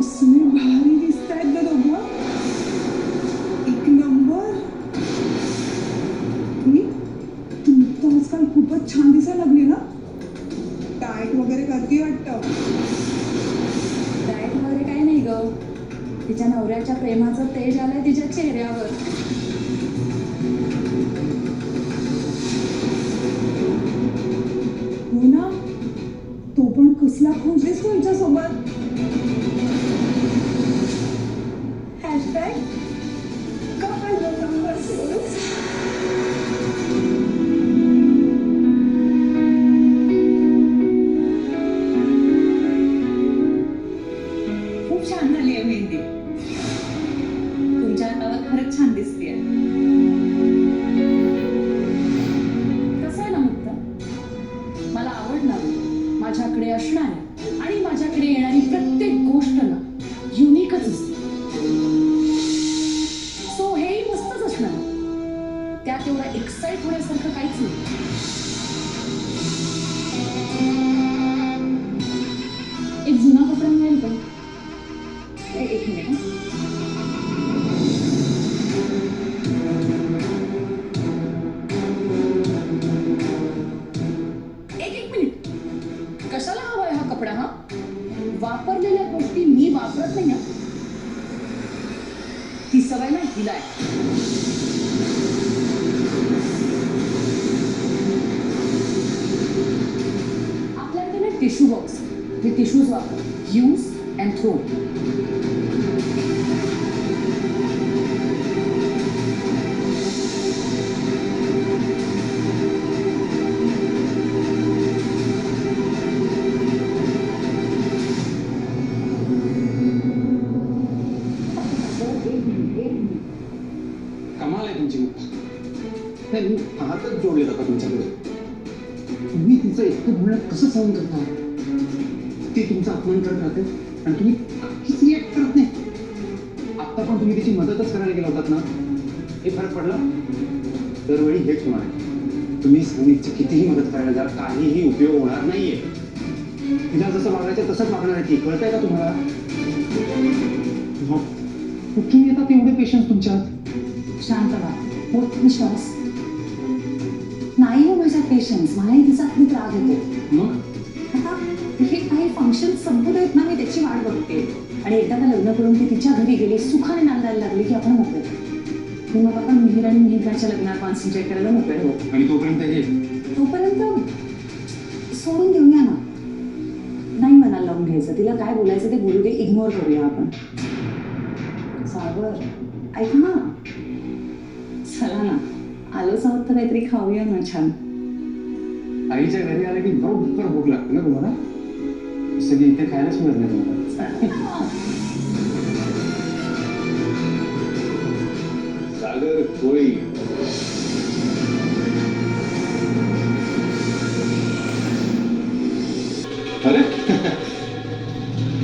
कसले भारी दिसत आहेत ना दोघं. एक नंबर मी तू तर आजकाल खूपच छान दिसायला लागली ना? डाएट वगैरे करते वाटतं. डाएट वगैरे काही नाही ग. तिच्या नवऱ्याच्या प्रेमाचं तेज आलंय तिच्या चेहऱ्यावर. हो ना? तो पण कसला खुश दिसतो हिच्यासोबत. खूप छान झाली आहे मेहंदी. तुमच्या हातावर खरंच छान दिसते सवय ना हिला आहे आपल्याकडे ना टिश्यू बॉक्स हे टिश्यूज वापर. यूज अँड थ्रो अपमान करत राहते आणि तुम्ही काहीच रिॲक्ट करत नाही. आत्ता पण तुम्ही तिची मदतच करायला गेला होतात ना. हे फरक पडला? दरवेळी हेच होणार आहे तुम्ही संगीतची कितीही मदत करायला जा काहीही उपयोग होणार नाहीये. तिला जसं वागायचं तसंच वागणार आहे ती. कळतंय का तुम्हाला? मग कुठून येतात एवढे पेशन्स तुमच्यात शांत व्हा. मोठ विश्वास. नाही हो माझ्या पेशन्स मलाही तिचा खूप राग येतो. मग? हे काही फंक्शन संपत आहेत ना मी त्याची वाट बघते. आणि एकदा का लग्न करून ती तिच्या घरी गेली सुखाने नांदायला लागली की आपण मोकळे. मी मग आपण मिहीर आणि मिहिराच्या लग्नात कॉन्सन्ट्रेट करायला मोकळे हो आणि तोपर्यंत हे? तोपर्यंत सोडून देऊया ना. नाही मनाला लावून घ्यायचं. तिला काय बोलायचं ते बोलू दे इग्नोर करूया आपण. सागर ऐक ना. चला ना. आलोच आहोत तर काहीतरी खाऊया ना छान. आईच्या घरी आले की बरोबर भूक लागते ना तुम्हाला? सगळी इथे खायलाच मिळत नाही तुम्हाला. सागर कोळी. अरे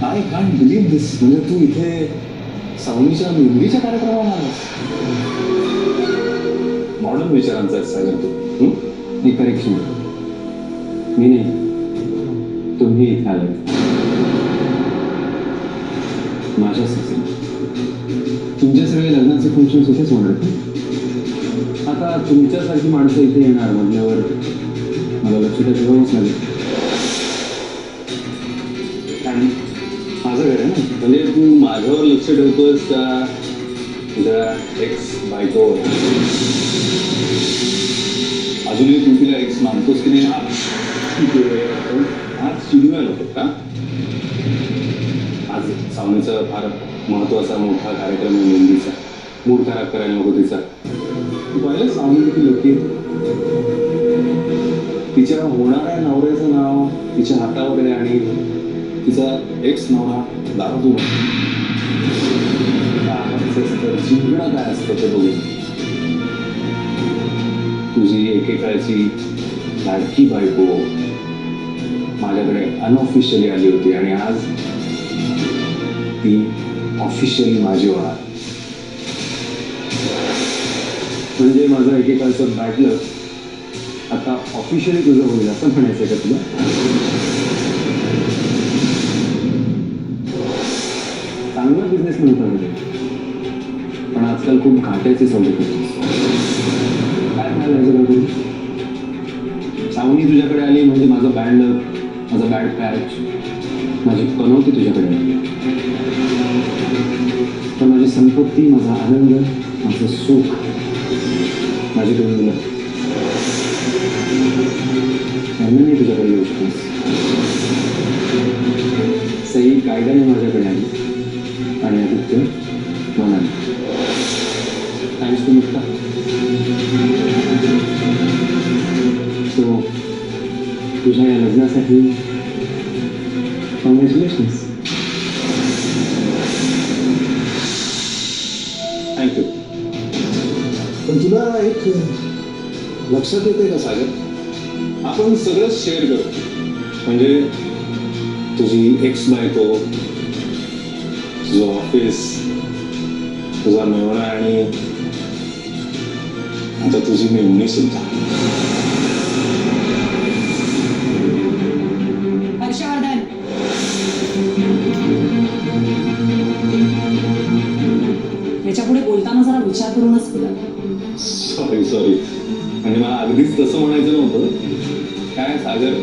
आय कांट बिलीव्ह दिस म्हणजे तू इथे सावनीच्या मेहंदीच्या कार्यक्रमाला आलास मॉडर्न विचारांचा सागर तू. हं? ही करेक्शन मी नाही. तुम्ही इथे आलात. माझ्यासाठी तुमच्या सगळ्या लग्नाचे फंक्शन इथेच होणार आहेत आता तुमच्यासारखी माणसं इथे येणार म्हटल्यावर मला लक्ष ठेवावंच लागेल. आणि माझं घर आहे ना? म्हणजे तू माझ्यावर लक्ष ठेवतोयस का? तुझ्या एक्स बायको अजूनही तू तिला एक्स मानतोस की नाही? ठीक पण आज शिडूया नको का? आज सावनीचा फार महत्त्वाचा मोठा कार्यक्रम आहे मेहंदीचा. मूड खराब करायला नको तिचा. तू पाहिलं सावनी किती लकी? तिच्या होणाऱ्या नवऱ्याचं नाव तिच्या हातावर आहे आणि तिचा एक्स नवरा दारू जिंकणं काय असतं ते बघून तुझी एकेकाळची लाडकी बायको माझ्याकडे अनऑफिशियली आली होती आणि आज ती ऑफिशियली माझी होणार म्हणजे माझं एकेकाळचं बॅटलर आता ऑफिशियली तुझं होईल असं म्हणायचं का तुला? विचारच नव्हता म्हणजे पण आजकाल खूप घाट्याचे सौदे करतो काय म्हणायचं याच्याबद्दल तुझ्याकडे आली म्हणजे माझं बॅड लक माझं बॅड पॅच माझी पनवती तुझ्याकडे आली. संपत्ती माझा आनंद माझं सुख माझी दोन मुलं त्यांना मी तुझ्याकडे येऊ शकतो सई कायद्याने माझ्याकडे आली आणि आदित्य पण तुला एक लक्षात येते का सागर? आपण सगळं शेअर करू. म्हणजे तुझी एक्स बायको तुझं ऑफिस तुझा मेवणा आणि आता तुझी मेवणी सुद्धा. हर्षवर्धन. याच्यापुढे बोलताना जरा विचार करूनच बोला. सॉरी सॉरी म्हणजे मला अगदीच तसं म्हणायचं नव्हतं. काय सागर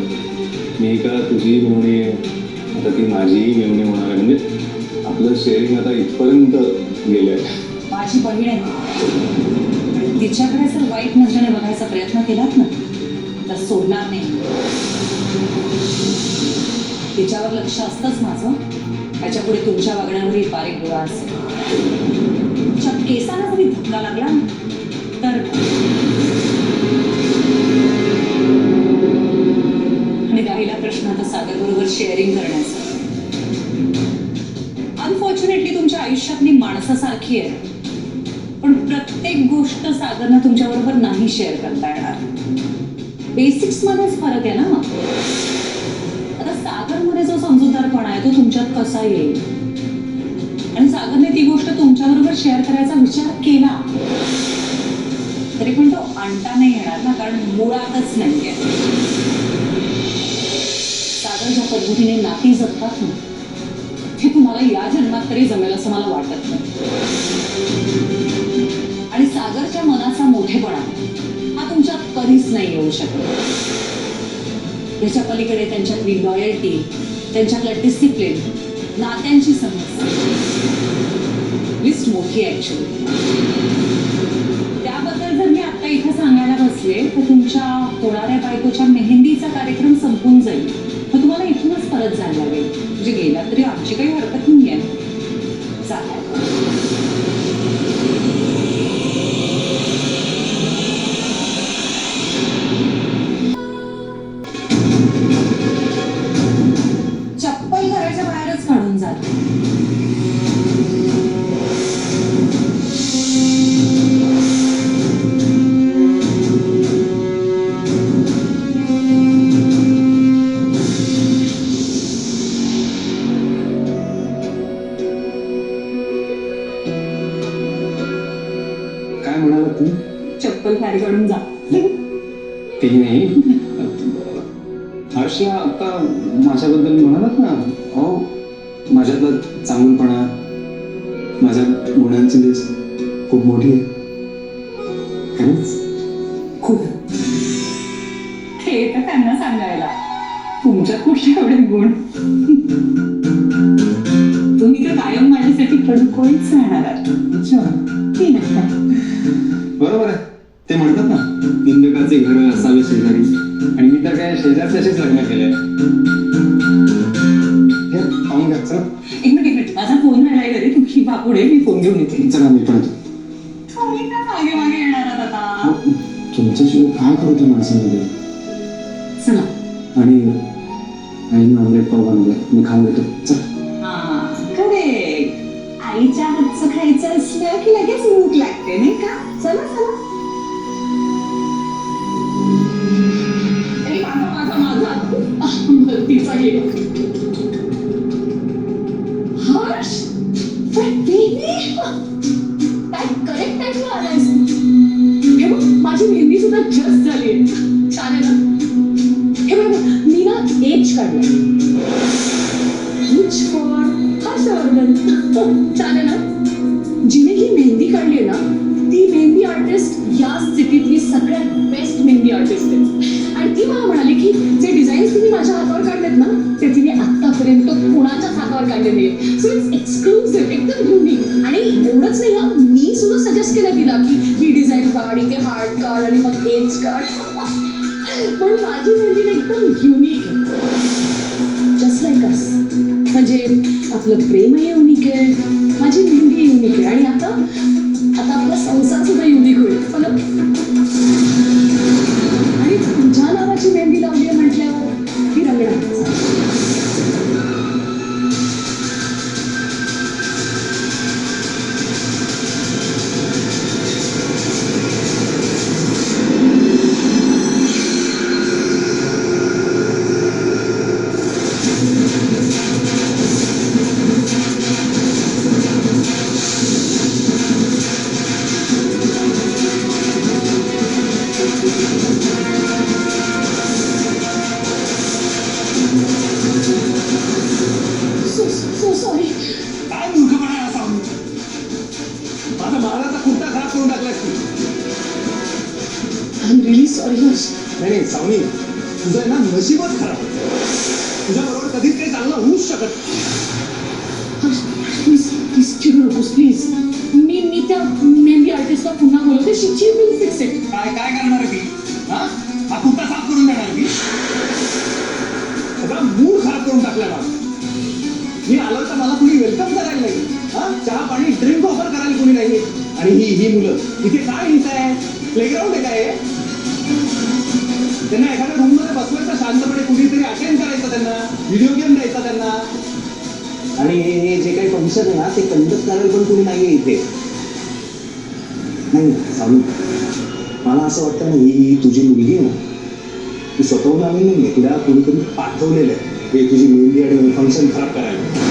मी का तुझी मेवणी आता ती माझीही मेवणी होणार आहे. म्हणजे आपलं शेअरिंग आता इथपर्यंत गेलंय. माझी बहीण आहे. आणि तिच्याकडे जर वाईट नजरेने बघायचा प्रयत्न केलात ना तर सोडणार नाही. तिच्यावर लक्ष असतंच माझं. त्याच्यापुढे तुमच्या वागण्यावरही बारीक गोळा असेल. तुमच्या केसाला जरी धक्का लागला ना, प्रश्न आता सागर बरोबर शेअरिंग करण्याचा. अनफॉर्च्युनेटली तुमच्या आयुष्यातली माणसं माणसासारखी आहे. पण प्रत्येक गोष्ट सागरनं तुमच्याबरोबर नाही शेअर करता येणार. बेसिक्स मध्येच फरक आहे ना? आता सागरमध्ये जो समजूतदारपणा आहे तो तुमच्यात कसा येईल? आणि सागरने ती गोष्ट तुमच्याबरोबर शेअर करायचा विचार केला तरी पण तो आणता नाही येणार ना कारण मुळातच नाहीये. पद्धतीने नाती जगतात ना हे तुम्हाला या जन्मात तरी जमेल असं मला वाटत नाही. आणि सागरच्या मनाचा मोठेपणा हा तुमच्यात कधीच नाही येऊ शकत. याच्या पलीकडे त्यांच्यातली लॉयल्टी त्यांच्यातलं डिसिप्लिन नात्यांची समस्या लिस्ट मोठी आहे ऍक्च्युली त्याबद्दल जर मी आता इथं सांगायला बसले तर तुमच्या होणाऱ्या बायकोच्या मेहंदीचा कार्यक्रम संपून जाईल. मग तुम्हाला परत जायला लागेल. म्हणजे गेला तरी आमची काही हरकत नाही आहे काय म्हणाला तुम्ही चप्पल बाहेर काढून जा. ते नाही. हर्षला आता माझ्याबद्दल म्हणालात ना? अहो माझ्यातला चांगुलपणा माझ्या गुणांची लिस्ट खूप मोठी आहे. खरंच खूप. हे तर त्यांना सांगायला. तुमच्यात कुठे एवढे गुण. तुम्ही तर कायम माझ्यासाठी कडकोळीच राहणार आहात? नाही बरोबर आहे. ते म्हणतात ना निंदकाचे घर असावे शेजारी. आणि मी तर काय शेजारच्याशीच लग्न केलंय. हे एक मिनिट एक मिनिट. माझा फोन राहिलाय घरी. तुम्ही बापुढे मी फोन घेऊन येते. चला मी पण येतो. तुम्ही का मागे मागे येणार आहात आता? तुमच्याशिवाय काय करू त्या माणसामध्ये? चला. आणि आईनं ऑमलेट पाव बनवलाय. मी खाऊन घेतो चल. हा करेक्ट आईच्या हातचं खायचं असलं की लगेच भूक लागते नाही सगळ्यात बेस्ट मेहंदी आर्टिस्ट आहे आणि ती मला म्हणाली की जे डिझाईन्स तुम्ही माझ्या हातावर काढलेत ना ते तिने आतापर्यंत कोणाच्याच हातावर काढलेले सो इट्स एक्सक्लुसिव्ह एकदम युनिक आणि एवढंच नाही हा मी सुद्धा सजेस्ट केलं तिला की ही डिझाईन काढ इथे हार्ट काढ आणि मग एज काढ. पण माझी मेहंदी ना एकदम युनिक जस्ट लाईक अस म्हणजे आपलं प्रेमही युनिक आहे माझी मेहंदी युनिक आहे. आणि आता आता आपला संसार सुद्धा युनिक होईल. पण आणि तुझ्या नावाची मेहंदी लावली आहे नाही नाही सावनी तुझं आहे ना नशीबच खराब तुझ्या बरोबर कधीच काही चांगलं होऊच शकत प्लीज प्लीज चिडू नकोस प्लीज मी मी त्या मेहंदी आर्टिस्टला पुन्हा बोलवते शिची विल फिक्स इट काय काय करणार मी हा हा कुर्ता साफ करून देणार मी सगळा मूड खराब करून टाकला मला मी आलो तर मला कुणी वेलकम करायला नाही हा चहा पाणी ड्रिंक ऑफर करायला कुणी नाही आणि ही ही मुलं इथे काय हिंसा आहे प्लेग्राऊंड आहे काय हे? त्यांना एखाद्या रूममध्ये बसवायचं शांतपणे कुणीतरी अटेंड करायचं त्यांना व्हिडिओ गेम द्यायचा त्यांना. आणि हे जे काही फंक्शन आहे ना ते कंडक्ट करायला पण कुणी नाहीये इथे. नाही चालू. मला असं वाटतं ना ही तुझी मुलगी आहे ना ती स्वतःहून आली नाही तुला कोणीतरी पाठवलेलं आहे. हे तुझी मेहंदी आणि फंक्शन खराब करायला.